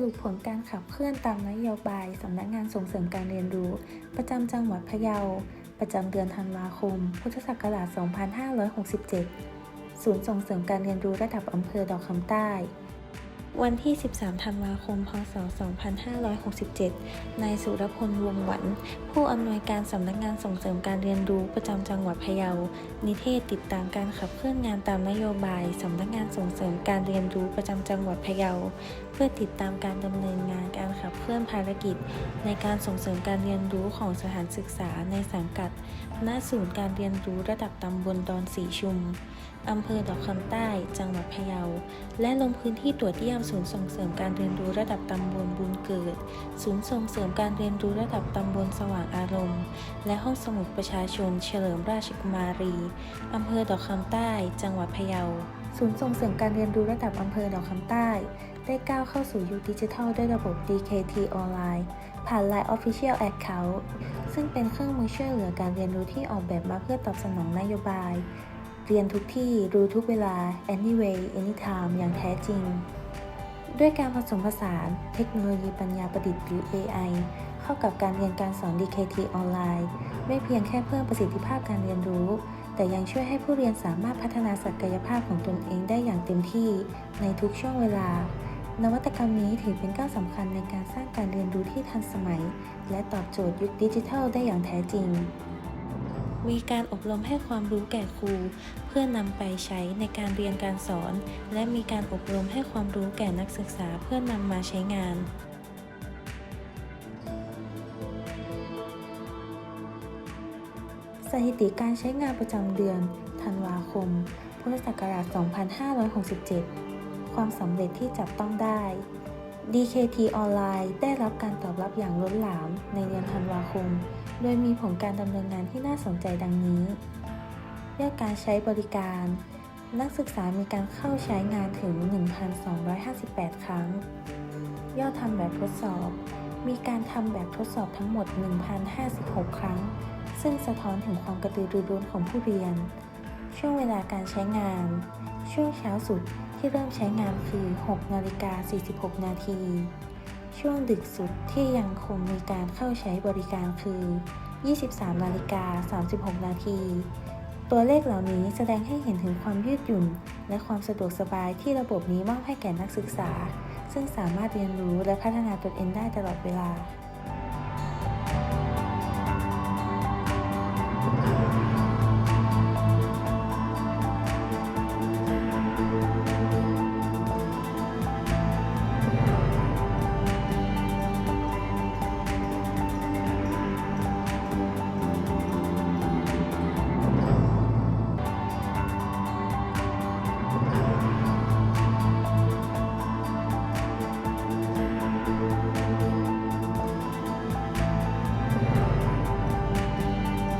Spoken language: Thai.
รุปผลการขับเคลื่อนตามนโยบายสำนักงานส่งเสริมการเรียนรู้ ประจำจังหวัดพะเยา ประจำเดือนธันวาคม พุทธศักราช 2567 ศูนย์ส่งเสริมการเรียนรู้ระดับอำเภอดอกคำใต้ วันที่ 13 ธันวาคม พศ 2567 นายสุรพล วงหวัน ผู้อำนวยการสำนักงานส่งเสริมการเรียนรู้ประจำจังหวัดพะเยา นิเทศติดตามการขับเคลื่อนงานตามนโยบายสำนักงานส่งเสริมการเรียนรู้ประจำจังหวัดพะเยา เพื่อติดตามการดำเนินงานการขับเคลื่อนภารกิจ ในการส่งเสริมการเรียนรู้ของสถานศึกษาในสังกัด ณ ศูนย์การเรียนรู้ระดับตำบลดอนสีชุมอำเภอดอกคำใต้ จังหวัดพะเยา และลงพื้นที่ตรวจเยี่ยมศูนย์ส่งเสริมการเรียนรู้ระดับตำบลบุญเกิด ศูนย์ส่งเสริมการเรียนรู้ระดับตำบลสว่างอารมณ์ และห้องสมุดประชาชนเฉลิมราชกุมารี อำเภอดอกคำใต้ จังหวัดพะเยา ศูนย์ส่งเสริมการเรียนรู้ระดับอำเภอดอกคำใต้ ได้ก้าวเข้าสู่ยุคดิจิทัลด้วยระบบ DKT ออนไลน์ผ่าน Line Official Account ซึ่งเป็นเครื่องมือช่วยเหลือการเรียนรู้ที่ออกแบบมาเพื่อตอบสนองนโยบาย เรียนทุกที่ รู้ทุกเวลา anyway anytime อย่างแท้จริง ด้วยการผสมผสานเทคโนโลยีปัญญาประดิษฐ์หรือ AI เข้ากับการเรียนการสอน DKT ออนไลน์ ไม่เพียงแค่เพิ่มประสิทธิภาพการเรียนรู้ แต่ยังช่วยให้ผู้เรียนสามารถพัฒนาศักยภาพของตนเองได้อย่างเต็มที่ในทุกช่วงเวลา นวัตกรรมนี้ถือเป็นก้าวสำคัญในการสร้างการเรียนรู้ที่ทันสมัย และตอบโจทย์ยุคดิจิทัลได้อย่างแท้จริง มีการอบรมให้ความรู้แก่ครู เพื่อนำไปใช้ในการเรียนการสอน และมีการอบรมให้ความรู้แก่นักศึกษาเพื่อนำมาใช้งานสถิติการใช้งานประจำเดือน ธันวาคม พุทธศักราช 2567 ความสำเร็จที่จับต้องได้ DKT ออนไลน์ได้รับการตอบรับอย่างล้นหลามในเดือนธันวาคม โดยมีผลการดำเนินงานที่น่าสนใจดังนี้ยอดการใช้บริการ นักศึกษามีการเข้าใช้งานถึง 1,258 ครั้ง ยอดทำแบบทดสอบ มีการทำแบบทดสอบทั้งหมด 1,056 ครั้ง ซึ่งสะท้อนถึงความกระตือรือร้นของผู้เรียน ช่วงเวลาการใช้งาน ช่วงเช้าสุด ที่เริ่มใช้งานคือ 6 นาฬิกา 46 นาที ช่วงดึกสุดที่ยังคงมีการเข้าใช้บริการคือ 23 นาฬิกา 36 นาที ตัวเลขเหล่านี้แสดงให้เห็นถึงความยืดหยุ่น และความสะดวกสบายที่ระบบนี้มอบให้แก่นักศึกษา ซึ่งสามารถเรียนรู้และพัฒนาตนเองได้ตลอดเวลา